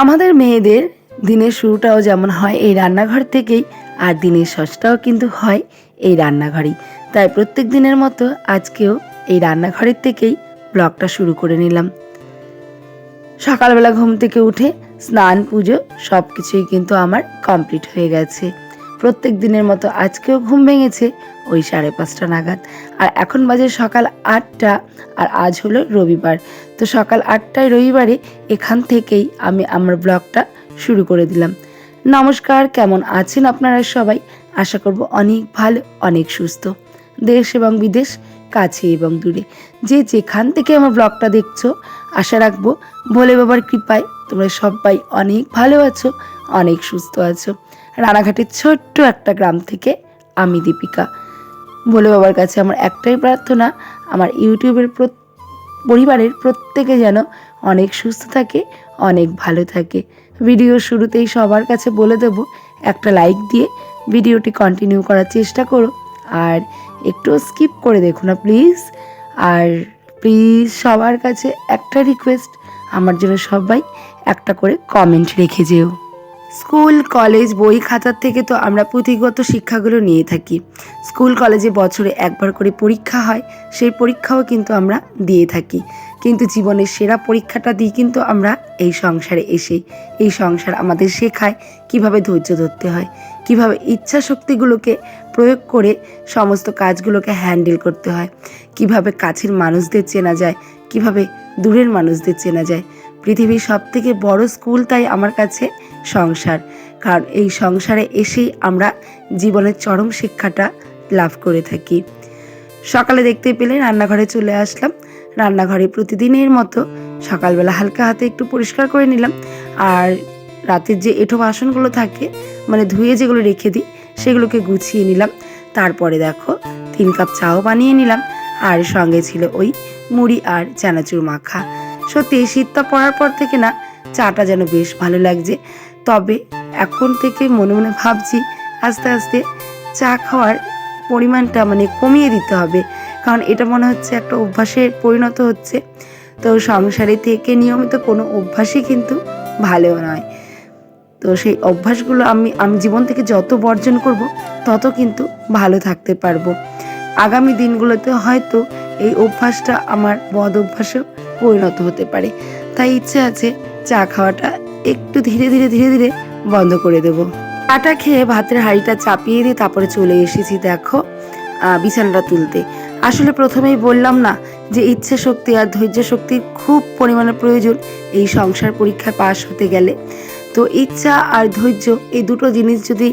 আমাদের মেয়েদের দিনের শুরুটাও যেমন হয় এই রান্নাঘর থেকেই, আর দিনের শেষটাও কিন্তু হয় এই রান্নাঘরেই। তাই প্রত্যেক দিনের মতো আজকেও এই রান্নাঘরের থেকেই ব্লগটা শুরু করে নিলাম। সকালবেলা ঘুম থেকে উঠে স্নান, পুজো সব কিছুই কিন্তু আমার কমপ্লিট হয়ে গেছে। প্রত্যেক দিনের মতো আজকেও ঘুম ভেঙেছে ওই সাড়ে পাঁচটা নাগাদ। আর এখন বাজে সকাল আটটা, আর আজ হলো রবিবার। তো সকাল আটটায় রবিবারে এখান থেকেই আমি আমার ব্লগটা শুরু করে দিলাম। নমস্কার, কেমন আছেন আপনারা সবাই? আশা করব অনেক ভালো, অনেক সুস্থ। দেশ এবং বিদেশ, কাছে এবং দূরে। যে যেখান থেকে আমার ব্লগটা দেখছ, আশা রাখব ভোলে বাবার কৃপায় তোমরা সবাই অনেক ভালো আছো, অনেক সুস্থ আছো। রানাঘাটের ছোট্ট একটা গ্রাম থেকে আমি দীপিকা। ভোলে বাবার কাছে আমার একটাই প্রার্থনা, আমার ইউটিউবের প্রত- পরিবারের প্রত্যেকে যেন অনেক সুস্থ থাকে, অনেক ভালো থাকে। ভিডিও শুরুতেই সবার কাছে বলে দেব, একটা লাইক দিয়ে ভিডিওটি কন্টিনিউ করার চেষ্টা করো। আর একটু স্কিপ করে দেখো না প্লিজ আর প্লিজ সবার কাছে একটা রিকোয়েস্ট আমার জন্য সবাই একটা করে কমেন্ট রেখে যেও। স্কুল, কলেজ, বই খাতার থেকে তো আমরা পুঁথিগত শিক্ষাগুলো নিয়ে থাকি। স্কুল, কলেজে বছরে একবার করে পরীক্ষা হয়, সেই পরীক্ষাও কিন্তু আমরা দিয়ে থাকি। কিন্তু জীবনের সেরা পরীক্ষাটা দিই কিন্তু আমরা এই সংসারে এসে, এই সংসার আমাদের শেখায় কীভাবে ধৈর্য ধরতে হয়, কীভাবে ইচ্ছা শক্তিগুলোকে প্রয়োগ করে সমস্ত কাজগুলোকে হ্যান্ডেল করতে হয়, কীভাবে কাছের মানুষদের চেনা যায়, কীভাবে দূরের মানুষদের চেনা যায় পৃথিবীর সব থেকে বড় স্কুল তাই আমার কাছে সংসার। কারণ এই সংসারে এসেই আমরা জীবনের চরম শিক্ষাটা লাভ করে থাকি। সকালে দেখতে পেলে রান্নাঘরে চলে আসলাম। রান্নাঘরে প্রতিদিনের মতো সকালবেলা হালকা হাতে একটু পরিষ্কার করে নিলাম। আর রাতের যে এঁঠো বাসনগুলো থাকে মানে ধুয়ে যেগুলো রেখে দিই, সেগুলোকে গুছিয়ে নিলাম। তারপরে দেখো, তিন কাপ চাও বানিয়ে নিলাম। আর সঙ্গে ছিল ওই মুড়ি আর চানাচুর মাখা। সত্যি শীতটা পড়ার পর থেকে না চাটা যেন বেশ ভালো লাগছে। তবে এখন থেকে মনে মনে ভাবছি আস্তে আস্তে চা খাওয়ার পরিমাণটা মানে কমিয়ে দিতে হবে। কারণ এটা মনে হচ্ছে একটা অভ্যাসে পরিণত হচ্ছে। তো সংসারে থেকে নিয়মিত কোনো অভ্যাসই কিন্তু ভালো নয়। তো সেই অভ্যাসগুলো আমি আমি জীবন থেকে যত বর্জন করব, তত কিন্তু ভালো থাকতে পারব। আগামী দিনগুলোতে হয়তো এই অভ্যাসটা আমার বদ অভ্যাসেও পরিণত হতে পারে। তাই ইচ্ছে আছে চা খাওয়াটা একটু ধীরে ধীরে ধীরে ধীরে বন্ধ করে দেব। চাটা খেয়ে ভাতের হাঁড়িটা চাপিয়ে দিয়ে তারপরে চলে এসেছি দেখো বিছানাটা তুলতে। আসলে প্রথমেই বললাম না যে ইচ্ছে শক্তি আর ধৈর্য শক্তির খুব পরিমাণে প্রয়োজন এই সংসার পরীক্ষায় পাশ হতে গেলে। তো ইচ্ছা আর ধৈর্য এই দুটো জিনিস যদি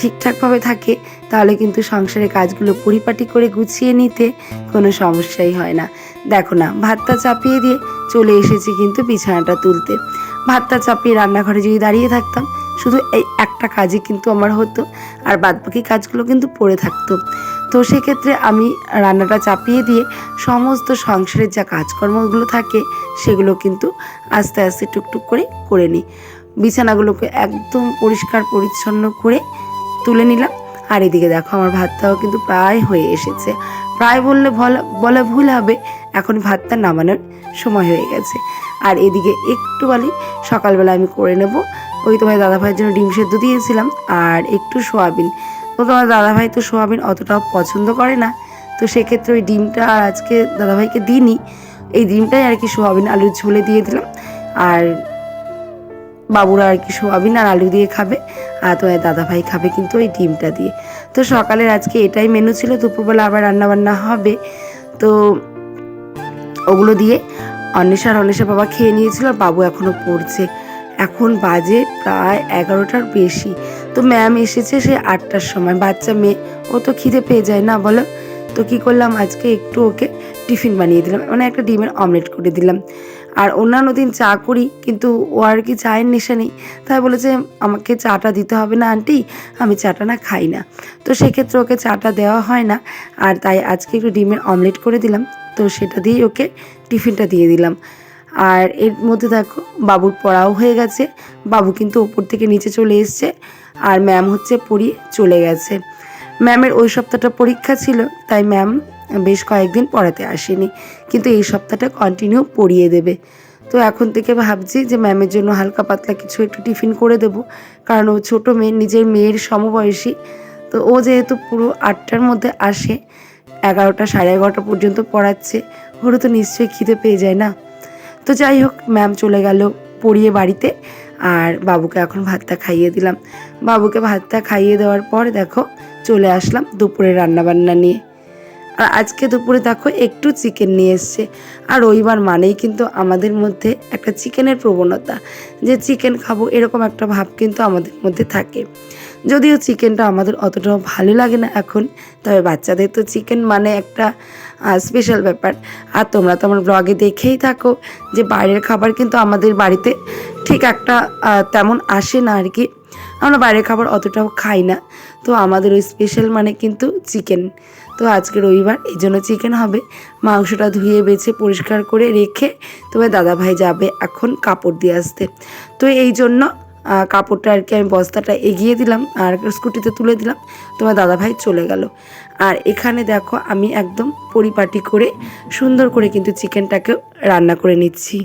ঠিকঠাকভাবে থাকে, তাহলে কিন্তু সংসারের কাজগুলো পরিপাটি করে গুছিয়ে নিতে কোনো সমস্যাই হয় না। দেখো না, ভাতটা চাপিয়ে দিয়ে চলে এসেছি কিন্তু বিছানাটা তুলতে। ভাতটা চাপিয়ে রান্নাঘরে যদি দাঁড়িয়ে থাকতাম, শুধু এই একটা কাজই কিন্তু আমার হতো, আর বাদবাকি কাজগুলো কিন্তু পড়ে থাকতো। তো সেক্ষেত্রে আমি রান্নাটা চাপিয়ে দিয়ে সমস্ত সংসারের যা কাজকর্মগুলো থাকে, সেগুলো কিন্তু আস্তে আস্তে টুকটুক করে করে নিই। বিছানাগুলোকে একদম পরিষ্কার পরিচ্ছন্ন করে তুলে নিলাম। আর এদিকে দেখো, আমার ভাতটাও কিন্তু প্রায় হয়ে এসেছে। প্রায় বললে বলা বলা ভুল হবে এখন ভাতটা নামানোর সময় হয়ে গেছে। আর এদিকে একটু বালি সকালবেলা আমি করে নেব। ওই তোমার দাদাভাইয়ের জন্য ডিম সেদ্ধ দিয়েছিলাম আর একটু সোয়াবিন। তো তোমার দাদাভাই তো সোয়াবিন অতটাও পছন্দ করে না। তো সেক্ষেত্রে ওই ডিমটা আর আজকে দাদাভাইকে দিইনি। এই ডিমটাই আর কি সোয়াবিন আলুর ঝোলে দিয়ে দিলাম। আর বাবুরা আর কি সোয়াবিন আর আলু দিয়ে খাবে। আর তোমার দাদাভাই খাবে কিন্তু ওই ডিমটা দিয়ে। তো সকালের আজকে এটাই মেনু ছিল। দুপুরবেলা আবার রান্নাবান্না হবে। তো ওগুলো দিয়ে অন্বেষা আর অন্বেষা বাবা খেয়ে নিয়েছিল আর বাবু এখনও পড়ছে। এখন বাজে প্রায় এগারোটার বেশি। তো ম্যাম এসেছে সে আটটার সময়। বাচ্চা মেয়ে, ও তো খিদে পেয়ে যায় না বলো? তো কি করলাম? আজকে একটু ওকে টিফিন বানিয়ে দিলাম। মানে একটা ডিমের অমলেট করে দিলাম। আর অন্যান্য দিন চা করি, কিন্তু ও আর কি চায়ের নেশা নেই। তাই বলেছে, আমাকে চাটা দিতে হবে না, আন্টি। আমি চাটা না খাই না। তো সেক্ষেত্রে ওকে চাটা দেওয়া হয় না। আর তাই আজকে একটু ডিমের অমলেট করে দিলাম। তো সেটা দিয়েই ওকে টিফিনটা দিয়ে দিলাম। আর এর মধ্যে দেখো, বাবুর পড়াও হয়ে গেছে। বাবু কিন্তু ওপর থেকে নিচে চলে এসছে আর ম্যাম হচ্ছে পড়িয়ে চলে গেছে। ম্যামের ওই সপ্তাহটা পরীক্ষা ছিল, তাই ম্যাম বেশ কয়েকদিন পড়াতে আসেনি। কিন্তু এই সপ্তাহটা কন্টিনিউ পড়িয়ে দেবে। তো এখন থেকে ভাবছি যে ম্যামের জন্য হালকা পাতলা কিছু একটু টিফিন করে দেব। কারণ ও ছোটো মেয়ে, নিজের মেয়ের সমবয়সী। তো ও যেহেতু পুরো আটটার মধ্যে আসে এগারোটা সাড়ে এগারোটা পর্যন্ত পড়াচ্ছে। ওরও তো নিশ্চয়ই খিদে পেয়ে যায় না। তো যাই হোক ম্যাম চলে গেল পড়িয়ে বাড়িতে আর বাবুকে এখন ভাতটা খাইয়ে দিলাম। বাবুকে ভাতটা খাইয়ে দেওয়ার পর দেখো, চলে আসলাম দুপুরে রান্নাবান্না নিয়ে। আর আজকে দুপুরে দেখো একটু চিকেন নিয়ে এসছে। আর রবিবার মানেই কিন্তু আমাদের মধ্যে একটা চিকেনের প্রবণতা। যে চিকেন খাব এরকম একটা ভাব কিন্তু আমাদের মধ্যে থাকে। যদিও চিকেনটা আমাদের অতটাও ভালো লাগে না এখন, তবে বাচ্চাদের তো চিকেন মানে একটা স্পেশাল ব্যাপার। আর তোমরা তো আমার ব্লগে দেখেই থাকো যে বাইরের খাবার কিন্তু আমাদের বাড়িতে ঠিক একটা তেমন আসে না আর কি। আমরা বাইরের খাবার অতটাও খাই না। তো আমাদের ওই স্পেশাল মানে কিন্তু চিকেন। তো আজকে রবিবার, এই জন্য চিকেন হবে। মাংসটা ধুয়ে, বেছে, পরিষ্কার করে রেখে তবে দাদাভাই যাবে এখন কাপড় দিয়ে আসতে। তো এই জন্য কাপড়টা আর কি আমি বস্তাটা এগিয়ে দিলাম আর স্কুটিতে তুলে দিলাম। তোমার দাদাভাই চলে গেল। আর এখানে দেখো আমি একদম পরিপাটি করে সুন্দর করে কিন্তু চিকেনটাকে রান্না করে নিচ্ছি।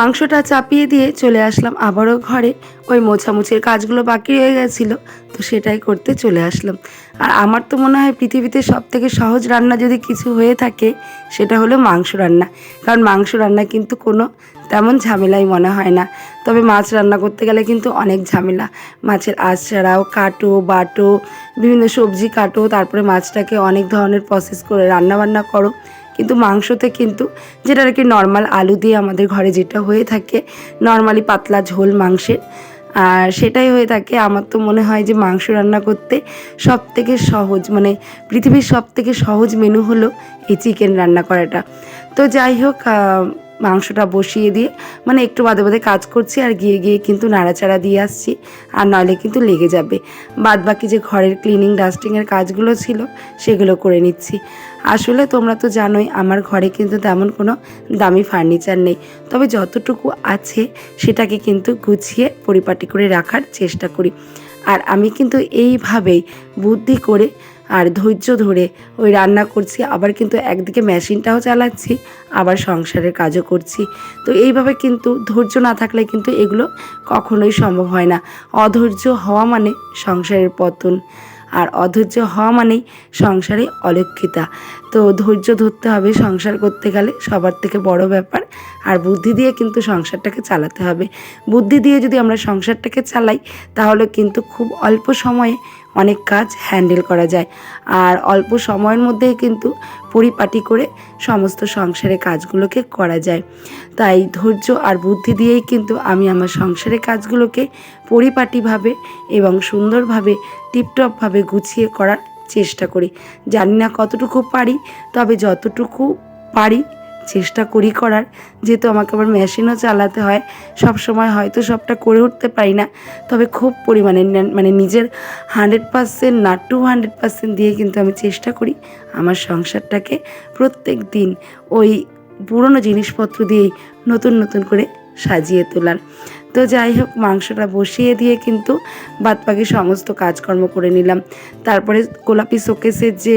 মাংসটা চাপিয়ে দিয়ে চলে আসলাম আবারও ঘরে। ওই মোছামুছির কাজগুলো বাকি রয়ে গেছিল, তো সেটাই করতে চলে আসলাম। আর আমার তো মনে হয় পৃথিবীতে সব থেকে সহজ রান্না যদি কিছু হয়ে থাকে, সেটা হলো মাংস রান্না। কারণ মাংস রান্না কিন্তু কোনো তেমন ঝামেলাই মনে হয় না। তবে মাছ রান্না করতে গেলে কিন্তু অনেক ঝামেলা। মাছের আঁশ ছাড়াও কাটো, বাটো, বিভিন্ন সবজি কাটো, তারপরে মাছটাকে অনেক ধরনের প্রসেস করে রান্না বান্না করো। কিন্তু মাংসতে কিন্তু যেটা আর কি নর্মাল আলু দিয়ে আমাদের ঘরে যেটা হয়ে থাকে নর্মালি পাতলা ঝোল মাংসের। আর সেটাই হয়ে থাকে, আমার তো মনে হয় যে মাংস রান্না করতে সব থেকে সহজ মানে পৃথিবীর সব থেকে সহজ মেনু হলো এই চিকেন রান্না করাটা। তো যাই হোক মাংসটা বসিয়ে দিয়ে মানে একটু বাদে বাদে কাজ করছি আর গিয়ে গিয়ে কিন্তু নাড়াচাড়া দিয়ে আসছি। আর নইলে কিন্তু লেগে যাবে। বাদ বাকি যে ঘরের ক্লিনিং ডাস্টিংয়ের কাজগুলো ছিল, সেগুলো করে নিচ্ছি। আসলে তোমরা তো জানোই, আমার ঘরে কিন্তু তেমন কোনো দামি ফার্নিচার নেই। তবে যতটুকু আছে, সেটাকে কিন্তু গুছিয়ে পরিপাটি করে রাখার চেষ্টা করি। আর আমি কিন্তু এইভাবেই বুদ্ধি করে আর ধৈর্য ধরে ওই রান্না করছি। আবার কিন্তু একদিকে মেশিনটাও চালাচ্ছি, আবার সংসারের কাজও করছি। তো এইভাবে কিন্তু ধৈর্য না থাকলে কিন্তু এগুলো কখনোই সম্ভব হয় না। অধৈর্য হওয়া মানে সংসারের পতন, আর অধৈর্য হওয়া মানেই সংসারে অলক্ষিতা। তো ধৈর্য ধরতে হবে সংসার করতে গেলে সবার থেকে বড় ব্যাপার, আর বুদ্ধি দিয়ে কিন্তু সংসারটাকে চালাতে হবে। বুদ্ধি দিয়ে যদি আমরা সংসারটাকে চালাই, তাহলে কিন্তু খুব অল্প সময়ে অনেক কাজ হ্যান্ডেল করা যায়। আর অল্প সময়ের মধ্যেই কিন্তু পরিপাটি করে সমস্ত সংসারের কাজগুলোকে করা যায়। তাই ধৈর্য আর বুদ্ধি দিয়েই কিন্তু আমি আমার সংসারের কাজগুলোকে পরিপাটিভাবে এবং সুন্দরভাবে, টিপটপভাবে গুছিয়ে করার চেষ্টা করি। জানি না কতটুকু পারি, তবে যতটুকু পারি চেষ্টা করি করার। যেহেতু আমাকে আবার মেশিনও চালাতে হয় সব সময় হয়তো সবটা করে উঠতে পারি না। তবে খুব পরিমাণে মানে নিজের হান্ড্রেড পার্সেন্ট না টু হান্ড্রেড পার্সেন্ট দিয়ে কিন্তু আমি চেষ্টা করি আমার সংসারটাকে প্রত্যেক দিন ওই পুরনো জিনিসপত্র দিয়েই নতুন নতুন করে সাজিয়ে তোলার। তো যাই হোক, মাংসটা বসিয়ে দিয়ে কিন্তু বাদবাকি সমস্ত কাজকর্ম করে নিলাম। তারপরে গোলাপি শোকেসের যে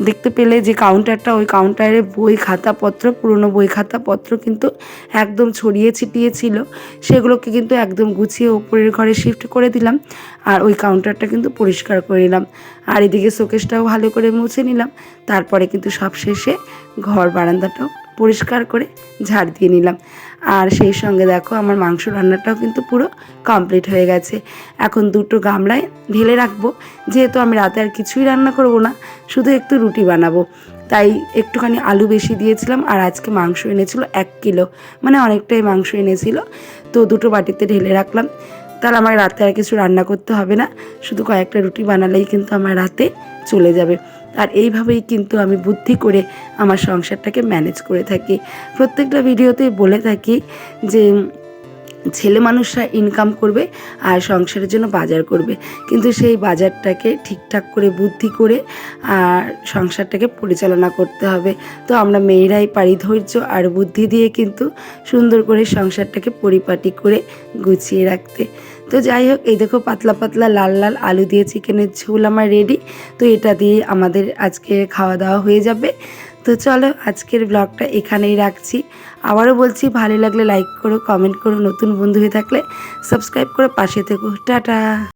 দেখতে পেলে যে কাউন্টারটা ওই কাউন্টারে বই খাতাপত্র, পুরনো বই খাতাপত্র কিন্তু একদম ছড়িয়ে ছিটিয়ে ছিল। সেগুলোকে কিন্তু একদম গুছিয়ে ওপরের ঘরে শিফট করে দিলাম আর ওই কাউন্টারটা কিন্তু পরিষ্কার করে নিলাম। আর এদিকে শোকেসটাও ভালো করে মুছে নিলাম। তারপরে কিন্তু সব শেষে ঘর বারান্দাটাও পরিষ্কার করে ঝাড় দিয়ে নিলাম। আর সেই সঙ্গে দেখো আমার মাংস রান্নাটাও কিন্তু পুরো কমপ্লিট হয়ে গেছে। এখন দুটো গামলায় ঢেলে রাখব, যেহেতু আমি রাতে আর কিছুই রান্না করব না, শুধু একটু রুটি বানাবো। তাই একটুখানি আলু বেশি দিয়েছিলাম আর আজকে মাংস এনেছিল এক কিলো মানে অনেকটাই মাংস এনেছিল। তো দুটো বাটিতে ঢেলে রাখলাম। তাহলে আমার রাতে আর কিছু রান্না করতে হবে না, শুধু কয়েকটা রুটি বানালেই কিন্তু আমার রাতে চলে যাবে। আর এইভাবেই কিন্তু আমি বুদ্ধি করে আমার সংসারটাকে ম্যানেজ করে থাকি। প্রত্যেকটা ভিডিওতেই বলে থাকি যে ছেলে মানুষরা ইনকাম করবে আর সংসারের জন্য বাজার করবে। কিন্তু সেই বাজারটাকে ঠিকঠাক করে, বুদ্ধি করে আর সংসারটাকে পরিচালনা করতে হবে। তো আমরা মেয়েরাই পারি ধৈর্য আর বুদ্ধি দিয়ে কিন্তু সুন্দর করে সংসারটাকে পরিপাটি করে গুছিয়ে রাখতে। তো যাই হোক, এই দেখো পাতলা পাতলা লাল লাল আলু দিয়ে চিকেনের ঝোল আমার রেডি তো এটা দিয়ে আমাদের আজকে খাওয়া দাওয়া হয়ে যাবে। তো চলো আজকের ব্লগটা এখানেই রাখছি। আবারও বলছি, ভালো লাগলে লাইক করো কমেন্ট করো, নতুন বন্ধু হয়ে থাকলে সাবস্ক্রাইব করে, পাশে থেকো। টাটা!